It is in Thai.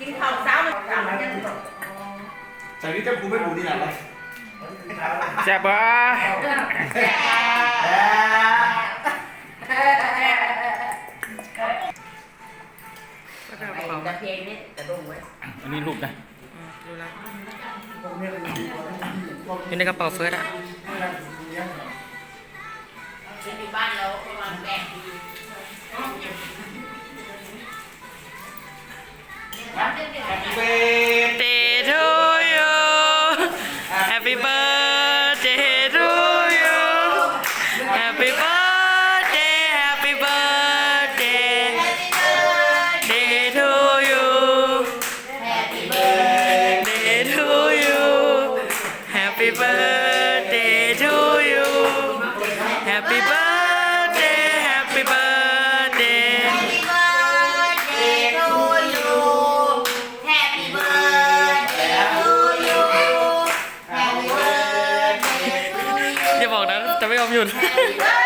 กินข้าวเช้ามันกลับมายังจากนี้เจ้าครูไม่รู้ดีอะไรแซ่บปะไอ้ตะเพงนี่กระดุมไว้อันนี้รูปนะดูแล้วอยู่ในกระเป๋าเฟิร์สอะอยู่บ้านเราประมาณแปดเ Happy birthday Happy birthday Happy birthday to you Happy birthday to you อย่าบอกนะจะไม่ยอมหยุด Happy birthday